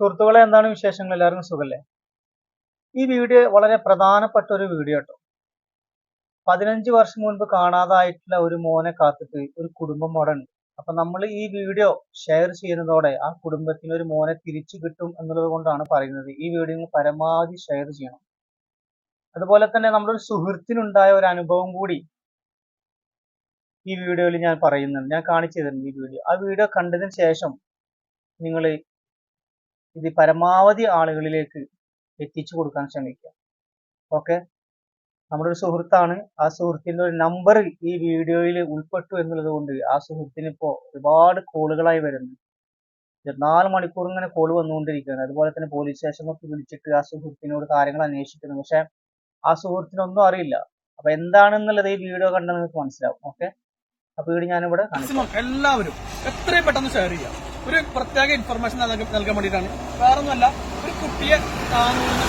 സുഹൃത്തുക്കളെ എന്താണ് വിശേഷങ്ങൾ? എല്ലാവർക്കും സുഖല്ലേ? ഈ വീഡിയോ വളരെ പ്രധാനപ്പെട്ട ഒരു വീഡിയോ കേട്ടോ. പതിനഞ്ച് വർഷം മുൻപ് കാണാതായിട്ടുള്ള ഒരു മോനെ കാത്തിട്ട് ഒരു കുടുംബം അവിടെ ഉണ്ട്. അപ്പൊ നമ്മൾ ഈ വീഡിയോ ഷെയർ ചെയ്യുന്നതോടെ ആ കുടുംബത്തിന് ഒരു മോനെ തിരിച്ചു കിട്ടും എന്നുള്ളത് കൊണ്ടാണ് പറയുന്നത്. ഈ വീഡിയോ പരമാവധി ഷെയർ ചെയ്യണം. അതുപോലെ തന്നെ നമ്മുടെ ഒരു സുഹൃത്തിനുണ്ടായ ഒരു അനുഭവം കൂടി ഈ വീഡിയോയിൽ ഞാൻ പറയുന്നുണ്ട്. ഞാൻ കാണിച്ചു തരുന്നുണ്ട് ഈ വീഡിയോ. ആ വീഡിയോ കണ്ടതിന് ശേഷം നിങ്ങൾ ഇത് പരമാവധി ആളുകളിലേക്ക് എത്തിച്ചു കൊടുക്കാൻ ശ്രമിക്കുക. ഓക്കെ നമ്മുടെ ഒരു സുഹൃത്താണ്. ആ സുഹൃത്തിന്റെ ഒരു നമ്പർ ഈ വീഡിയോയിൽ ഉൾപ്പെട്ടു എന്നുള്ളത് കൊണ്ട് ആ സുഹൃത്തിന് ഇപ്പോൾ ഒരുപാട് കോളുകളായി വരുന്നു. ഇരുപത്തിനാല് മണിക്കൂർ ഇങ്ങനെ കോൾ വന്നുകൊണ്ടിരിക്കുകയാണ്. അതുപോലെ തന്നെ പോലീസ് സ്റ്റേഷനൊക്കെ വിളിച്ചിട്ട് ആ സുഹൃത്തിനോട് കാര്യങ്ങൾ അന്വേഷിക്കുന്നു. പക്ഷെ ആ സുഹൃത്തിനൊന്നും അറിയില്ല. അപ്പൊ എന്താണെന്നുള്ളത് ഈ വീഡിയോ കണ്ടാൽ നിങ്ങൾക്ക് മനസ്സിലാവും. ഓക്കെ അപ്പൊ ഇവിടെ ഞാനിവിടെ എല്ലാവരും എത്രയും പെട്ടെന്ന് ഷെയർ ചെയ്യാം ഒരു പ്രത്യേക ഇൻഫർമേഷൻ നൽകാൻ വേണ്ടിയിട്ടാണ്. വേറെ ഒന്നുമല്ല ഒരു കുട്ടിയെ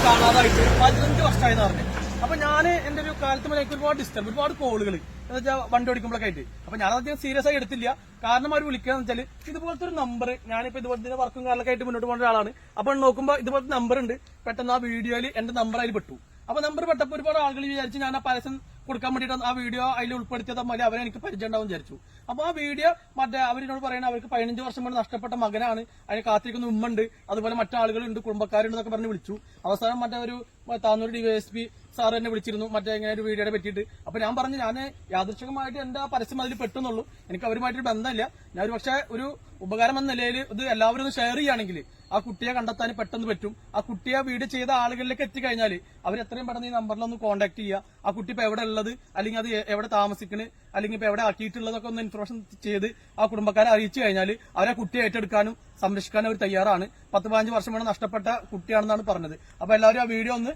കാണാതായിട്ട് പതിനഞ്ച് വർഷമായി പറഞ്ഞു. അപ്പൊ ഞാൻ എന്റെ ഒരു കാലത്ത് മുതലേക്ക് ഒരുപാട് ഡിസ്റ്റർബ് ഒരുപാട് കോളുകൾ എന്ന് വെച്ചാൽ വണ്ടി ഓടിക്കുമ്പോഴൊക്കെ ആയിട്ട്. അപ്പൊ ഞാൻ അധികം സീരിയസ് ആയി എടുത്തില്ല. കാരണം അവർ വിളിക്കാന്ന് വെച്ചാൽ ഇതുപോലത്തെ ഒരു നമ്പർ ഞാനിപ്പോ ഇതുപോലത്തെ വർക്കും കാലൊക്കെ ആയിട്ട് മുന്നോട്ട് പോകുന്ന ഒരാളാണ്. അപ്പൊ നോക്കുമ്പോൾ ഇതുപോലത്തെ നമ്പർ ഉണ്ട്. പെട്ടെന്ന് ആ വീഡിയോയിൽ എന്റെ നമ്പർ അതിൽ പെട്ടു. അപ്പൊ നമ്പർ പെട്ടപ്പോൾ ഒരുപാട് ആളുകൾ വിചാരിച്ച് ഞാൻ ആ പരസ്യം കൊടുക്കാൻ വേണ്ടിയിട്ട് ആ വീഡിയോ അതിൽ ഉൾപ്പെടുത്തിയത് മതി. അവരെ എനിക്ക് പരിചയം ഉണ്ടാവും വിചാരിച്ചു. അപ്പൊ ആ വീഡിയോ മറ്റേ അവരിനോട് പറയുന്നത് അവർക്ക് പതിനഞ്ച് വർഷം കൊണ്ട് നഷ്ടപ്പെട്ട മകനാണ്. അതിനെ കാത്തിരിക്കുന്ന ഉമ്മുണ്ട് അതുപോലെ മറ്റാളുകളുണ്ട് കുടുംബക്കാരുണ്ട് എന്നൊക്കെ പറഞ്ഞ് വിളിച്ചു. അവസാനം മറ്റേ ഒരു താന്നൂർ ഡിവൈഎസ്പി സാർ എന്നെ വിളിച്ചിരുന്നു. മറ്റേ ഇങ്ങനെ ഒരു വീഡിയോയെ പറ്റിയിട്ട്. അപ്പൊ ഞാൻ പറഞ്ഞു ഞാൻ യാദൃശികമായിട്ട് എന്റെ പരസ്യം അതിൽ പെട്ടെന്നുള്ളൂ. എനിക്ക് അവരുമായിട്ടൊരു ബന്ധമില്ല. ഞാൻ ഒരു പക്ഷേ ഒരു ഉപകാരം എന്ന നിലയിൽ ഇത് എല്ലാവരും ഒന്ന് ഷെയർ ചെയ്യുകയാണെങ്കിൽ ആ കുട്ടിയെ കണ്ടെത്താൻ പെട്ടെന്ന് പറ്റും. ആ കുട്ടിയെ വീട് ചെയ്ത ആളുകളിലേക്ക് എത്തിക്കഴിഞ്ഞാൽ അവർ എത്രയും പെട്ടെന്ന് ഈ നമ്പറിൽ ഒന്ന് കോൺടാക്ട് ചെയ്യുക. ആ കുട്ടി ഇപ്പൊ എവിടെ ഉള്ളത്? അല്ലെങ്കിൽ അത് എവിടെ താമസിക്കണ്? അല്ലെങ്കിൽ ഇപ്പൊ എവിടെ ആക്കിയിട്ടുള്ളതൊക്കെ ഒന്ന് ഇൻഫർമേഷൻ ചെയ്ത് ആ കുടുംബക്കാരെ അറിയിച്ചു കഴിഞ്ഞാൽ അവരെ കുട്ടിയെ ഏറ്റെടുക്കാനും സംരക്ഷിക്കാനും അവർ തയ്യാറാണ്. പത്ത് പതിനഞ്ച് വർഷം വേണം നഷ്ടപ്പെട്ട കുട്ടിയാണെന്നാണ് പറഞ്ഞത്. അപ്പൊ എല്ലാവരും ആ വീഡിയോ ഒന്ന്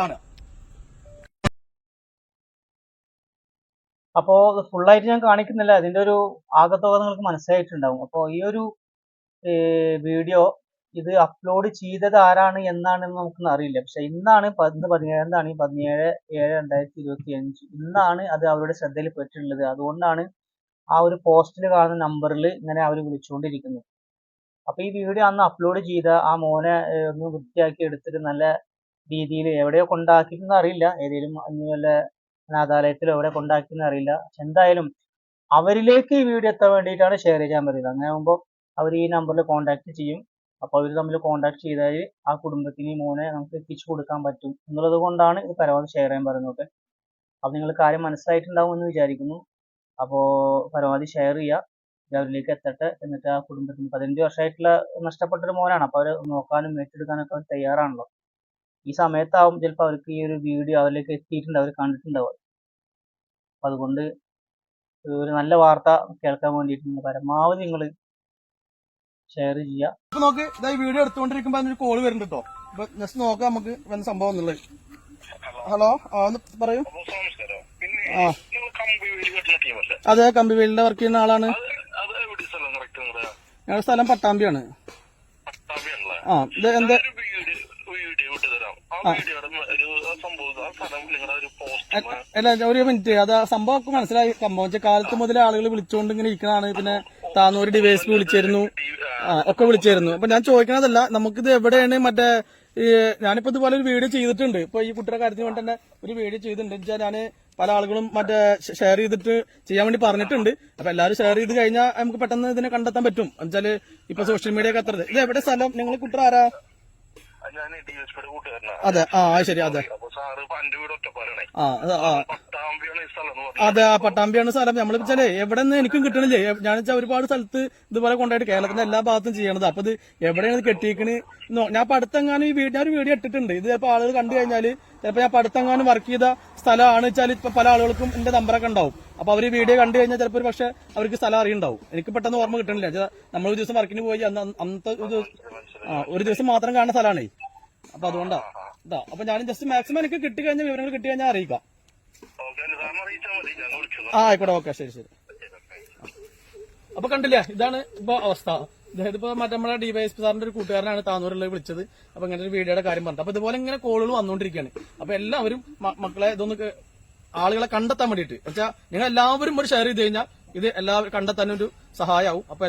കാണുക. അപ്പോ ഫുള്ളായിട്ട് ഞാൻ കാണിക്കുന്നില്ല. അതിന്റെ ഒരു ആകത്തോക നിങ്ങൾക്ക് മനസ്സിലായിട്ടുണ്ടാവും. അപ്പോൾ ഈ ഒരു വീഡിയോ ഇത് അപ്ലോഡ് ചെയ്തത് ആരാണ് എന്നാണെന്ന് നമുക്കൊന്നും അറിയില്ല. പക്ഷെ ഇന്നാണ് പതിന് പതിനേഴാം തീയതി പതിനേഴ് ഏഴ് രണ്ടായിരത്തി ഇരുപത്തി അഞ്ച് ഇന്നാണ് അത് അവരുടെ ശ്രദ്ധയിൽ പെട്ടിട്ടുള്ളത്. അതുകൊണ്ടാണ് ആ ഒരു പോസ്റ്റിൽ കാണുന്ന നമ്പറിൽ ഇങ്ങനെ അവർ വിളിച്ചുകൊണ്ടിരിക്കുന്നത് അപ്പൊ ഈ വീഡിയോ അന്ന് അപ്ലോഡ് ചെയ്ത ആ മോനെ ഒന്ന് വൃത്തിയാക്കി എടുത്തിട്ട് നല്ല രീതിയിൽ എവിടെയോ കൊണ്ടാക്കിയിട്ടെന്ന് അറിയില്ല. ഏതെങ്കിലും അഞ്ഞു വല്ല അനാഥാലയത്തിലോ എവിടെ കൊണ്ടാക്കിയെന്ന് അറിയില്ല. എന്തായാലും അവരിലേക്ക് ഈ വീഡിയോ എത്താൻ വേണ്ടിയിട്ടാണ് ഷെയർ ചെയ്യാൻ പറയുന്നത്. അങ്ങനെ ആകുമ്പോൾ അവർ ഈ നമ്പറിൽ കോൺടാക്ട് ചെയ്യും. അപ്പോൾ അവർ തമ്മിൽ കോണ്ടാക്ട് ചെയ്താൽ ആ കുടുംബത്തിന് ഈ മോനെ നമുക്ക് എത്തിച്ചു കൊടുക്കാൻ പറ്റും എന്നുള്ളത് കൊണ്ടാണ് ഇത് പരമാവധി ഷെയർ ചെയ്യാൻ പറയുന്നത്. അപ്പോൾ നിങ്ങൾ കാര്യം മനസ്സിലായിട്ടുണ്ടാവും എന്ന് വിചാരിക്കുന്നു. അപ്പോ പരമാവധി ഷെയർ ചെയ്യുക അവരിലേക്ക് എത്തട്ടെ എന്നിട്ട് ആ കുടുംബത്തിന് പതിനഞ്ച് വർഷമായിട്ടുള്ള നഷ്ടപ്പെട്ടൊരു മോനാണ്. അപ്പോൾ അവർ നോക്കാനും ഏറ്റെടുക്കാനൊക്കെ അവർ തയ്യാറാണല്ലോ. ഈ സമയത്താവും ചിലപ്പോൾ അവർക്ക് ഈ ഒരു വീഡിയോ അവരിലേക്ക് എത്തിയിട്ടുണ്ട്. അവർ കണ്ടിട്ടുണ്ടാവും. അപ്പം അതുകൊണ്ട് ഒരു നല്ല വാർത്ത കേൾക്കാൻ വേണ്ടിയിട്ട് പരമാവധി നിങ്ങൾ ഷെയർ ചെയ്യുക ഇപ്പൊ നോക്ക് ഇതാ ഈ വീഡിയോ എടുത്തുകൊണ്ടിരിക്കുമ്പോ അതിനൊരു കോൾ വരുന്നുണ്ട് കേട്ടോ അപ്പൊ ജസ്റ്റ് നോക്കാം നമുക്ക് വേണ്ട സംഭവം എന്നുള്ളത്. ഹലോ ആ ഒന്ന് പറയൂ. ആ. അതെ കമ്പി വീലിന്റെ വർക്ക് ചെയ്യുന്ന ആളാണ്. ഞങ്ങളുടെ സ്ഥലം പട്ടാമ്പിയാണ്. ആ ഇത് എന്താ ഒരു വീഡിയോ വീഡിയോ വിട്ടു തരാം. ആ വീഡിയോയുടെ ഒരു ആ സംഭവം ആ സ്ഥലം നിങ്ങളുടെ പോസ്റ്റ് അല്ല ഒരു മിനിറ്റ് അത് സംഭവം ഒക്കെ മനസ്സിലായി. സംഭവം വെച്ചാൽ കാലത്ത് മുതൽ ആളുകൾ വിളിച്ചുകൊണ്ട് ഇങ്ങനെ ഇരിക്കണതാണ്. പിന്നെ താന്നൂര് ഡിവൈസ് വിളിച്ചിരുന്നു. ഒക്കെ വിളിച്ചിരുന്നു. അപ്പൊ ഞാൻ ചോദിക്കണതല്ല നമുക്കിത് എവിടെയാണ് മറ്റേ ഈ ഞാനിപ്പോ ഇതുപോലെ ഒരു വീഡിയോ ചെയ്തിട്ടുണ്ട്. ഇപ്പൊ ഈ കുട്ടിയുടെ കാര്യത്തിന് വേണ്ടി തന്നെ ഒരു വീഡിയോ ചെയ്തിട്ടുണ്ട്. വെച്ചാൽ ഞാൻ പല ആളുകളും മറ്റേ ഷെയർ ചെയ്തിട്ട് ചെയ്യാൻ വേണ്ടി പറഞ്ഞിട്ടുണ്ട്. അപ്പൊ എല്ലാവരും ഷെയർ ചെയ്ത് കഴിഞ്ഞാൽ നമുക്ക് പെട്ടെന്ന് ഇതിനെ കണ്ടെത്താൻ പറ്റും. എന്നുവെച്ചാൽ ഇപ്പൊ സോഷ്യൽ മീഡിയ ഒക്കെ അത്ര. ഇത് എവിടെ സ്ഥലം? നിങ്ങൾ കുട്ടി ആരാ? ഞാൻ ഡി എസ് പിയുടെ കൂട്ടുകാരനാ. അതെ ആ ശരി അതെ. അപ്പൊ സാറ് ഇപ്പൊ എന്റെ വീട് ഒറ്റപ്പാലണേ. ആ അത് ആ. പട്ടാമ്പിയാണ് ഈ സ്ഥലം എന്ന് പറഞ്ഞത്. അതെ പട്ടാമ്പിയാണ് സ്ഥലം. നമ്മൾ വെച്ചാലേ എവിടെ നിന്ന് എനിക്കും കിട്ടണില്ലേ? ഞാൻ വെച്ചാൽ ഒരുപാട് സ്ഥലത്ത് ഇതുപോലെ കൊണ്ടായിട്ട് കേരളത്തിന്റെ എല്ലാ ഭാഗത്തും ചെയ്യണത്. അപ്പൊ ഇത് എവിടെയാണ് ഇത് എന്നോ- ഞാൻ ഇപ്പൊ അടുത്തെങ്ങാനും ഈ വീട് ഞാൻ ഒരു വീഡിയോ ഇട്ടിട്ടുണ്ട്. ഇത് ചിലപ്പോൾ ആളുകൾ കണ്ടു കഴിഞ്ഞാൽ ചിലപ്പോൾ ഞാൻ പടുത്തെങ്ങാനും അടുത്തെങ്ങാനും വർക്ക് ചെയ്ത സ്ഥലമാണ് വെച്ചാൽ ഇപ്പൊ പല ആളുകൾക്കും എന്റെ നമ്പറൊക്കെ ഉണ്ടാവും. അപ്പൊ അവർ വീഡിയോ കണ്ടു കഴിഞ്ഞാൽ ചിലപ്പോൾ ഒരു പക്ഷേ അവർക്ക് സ്ഥലം അറിയുണ്ടാവും. എനിക്ക് പെട്ടെന്ന് ഓർമ്മ കിട്ടണില്ല. നമ്മൾ ഒരു ദിവസം വർക്കിന് പോയി അന്ന് അന്ന് അന്നത്തെ ഒരു ദിവസം ആ ഒരു ദിവസം മാത്രം കാണുന്ന സ്ഥലമാണേ അപ്പൊ അതുകൊണ്ടാ. ഇതാ അപ്പൊ ഞാൻ ജസ്റ്റ് മാക്സിമം എനിക്ക് കിട്ടി കഴിഞ്ഞ വിവരങ്ങൾ കിട്ടി കഴിഞ്ഞാൽ അറിയിക്കാം ആ ആയിക്കോട്ടെ ഓക്കെ ശരി ശരി. അപ്പൊ കണ്ടില്ലേ ഇതാണ് ഇപ്പൊ അവസ്ഥ. അതായത് ഇപ്പൊ മറ്റേ നമ്മുടെ ഡിവൈഎസ്പി സാറിന്റെ ഒരു കൂട്ടുകാരനാണ് താന്നൂരുള്ളത് വിളിച്ചത്. അപ്പൊ ഇങ്ങനെ ഒരു വീഡിയോയുടെ കാര്യം പറഞ്ഞത് അപ്പൊ ഇതുപോലെ ഇങ്ങനെ കോളുകൾ വന്നുകൊണ്ടിരിക്കുകയാണ് അപ്പൊ എല്ലാവരും മക്കളെ ഇതൊന്ന് ആളുകളെ കണ്ടെത്താൻ വേണ്ടിയിട്ട്. വെച്ചാൽ നിങ്ങൾ എല്ലാവരും ഒരു ഷെയർ ചെയ്ത് കഴിഞ്ഞാൽ ഇത് എല്ലാവരും കണ്ടെത്താൻ ഒരു സഹായമാവും അപ്പൊ